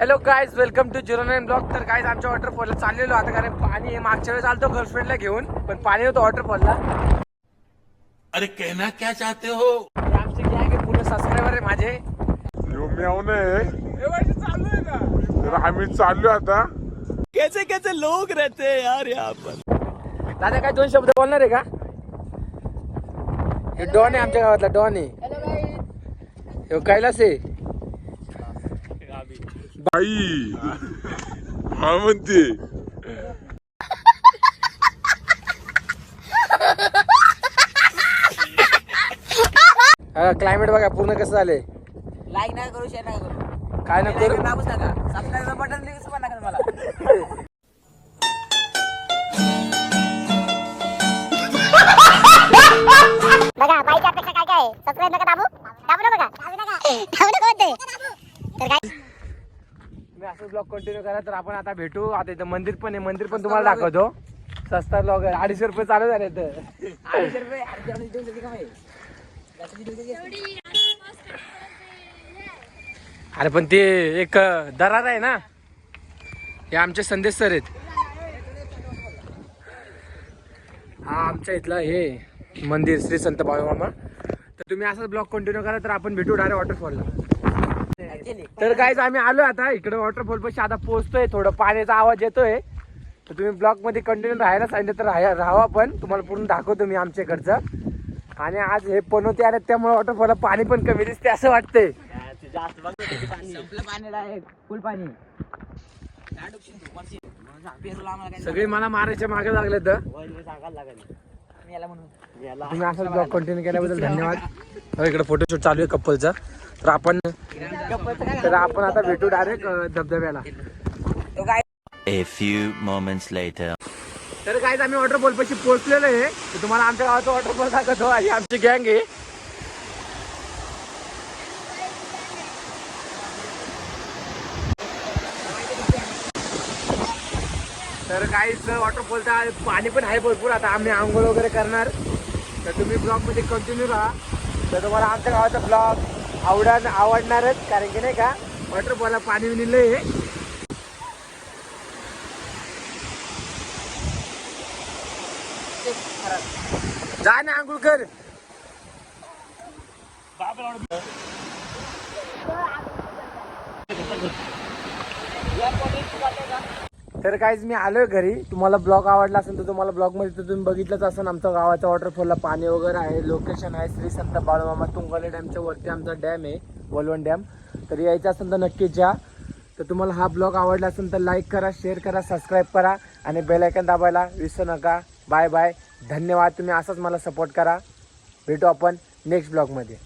Hello guys welcome to zero nine block तर guys आमच्या वॉटरफॉलला चाललेलो आता कारण पाणी आहे मागच्या वेळेस आलतो गर्लफ्रेंडला घेऊन पण पाणी होतं वॉटरफॉलला अरे कहना क्या चाहते हो? आमचे काय आहे पूर्ण सबस्क्रायबर आहे माझे. ह्यो म्याव नाही तर आम्ही चाललो आता. कैसे कैसे लोग रहते हैं यार यहाँ पर? दादा काय दोन शब्द बोलणार आहे का? हे डॉन आहे आमच्या गावातला डॉन आहे. ह्यो कैलास आहे. बाई. हा म्हणते. क्लायमेट बघा पूर्ण कसं झालंय? लाईक नका करू शेअर नका करू. काय न करू दाबूच नका सबस्क्राईब बटन लिंक पण नका मला बघा बाईच्या अपेक्षा काय काय आहे? सबस्क्राईब नका दाबू. दाबू नका. दाबू नका दाबू नका म्हणते तर काय असं ब्लॉग कंटिन्यू करा तर आपण आता भेटू. आता इथं मंदिर पण आहे मंदिर पण तुम्हाला दाखवतो. सस्ता ब्लॉग आहे. अडीचशे रुपये चालू झाले तर अडीचशे रुपये. अरे पण ते एक दरार आहे ना? हे आमचे संदेश सर आहेत. हा आमच्या इथलं हे मंदिर श्री संत बाळूमामा. तर तुम्ही असं ब्लॉग कंटिन्यू करा तर आपण भेटू डायरेक्ट वॉटरफॉलला तर काहीच आम्ही आलो आता इकडे वॉटरफॉल पाशी. आता पोहोचतोय थोडं. पाण्याचा आवाज येतोय. तर तुम्ही ब्लॉगमध्ये कंटिन्यू राहायला सांगितलं तर राहा राहा पण. तुम्हाला पूर्ण दाखवतो मी आमच्या इकडचं आणि आज हे पनवते आणि त्यामुळे वॉटरफॉलला पाणी पण कमी दिसते असं वाटतंय. पाणी पाणी. सगळे मला मारायच्या मागे लागले. तर तुम्ही असं ब्लॉग कंटिन्यू केल्याबद्दल धन्यवाद. हो, इकडे फोटोशूट चालू आहे कपलचा. तर आपण तर आपण आता भेटू डायरेक्ट धबधब्याला. A few moments later. तर काय आम्ही वॉटरफॉल पाशी पोहोचलेलो आहे. तुम्हाला आमच्या गावाचा वॉटरफॉल दाखवतो. ही आमची गँग आहे. तर काहीच वॉटरफॉलचा पाणी पण आहे भरपूर आता. आम्ही आंघोळ वगैरे करणार. तर तुम्ही ब्लॉगमध्ये कंटिन्यू राहा. तर तुम्हाला आमच्या गावाचा ब्लॉग आवडा आवडणारच कारण की नाही का वॉटरफॉलला पाणी निघलं आहे. जा ना आंघोळ कर. तर काहीच मी आलो घरी. तुम्हाला ब्लॉग आवडला असेल तर तुम्हाला ब्लॉगमध्ये तर तुम्ही बघितलंच असेल आमच्या गावाच्या वॉटरफॉलला पाणी वगैरे आहे. लोकेशन आहे श्री संत बाळूमामा तुंगाले डॅमच्या वरती आमचा डॅम आहे वलवण डॅम तर यायचं असेल तर नक्कीच या तर तुम्हाला हा ब्लॉग आवडला असेल तर लाईक करा शेअर करा सबस्क्राईब करा आणि बेलायकन दाबायला विसरू नका. बाय बाय धन्यवाद. तुम्ही असंच मला सपोर्ट करा. भेटू आपण नेक्स्ट ब्लॉगमध्ये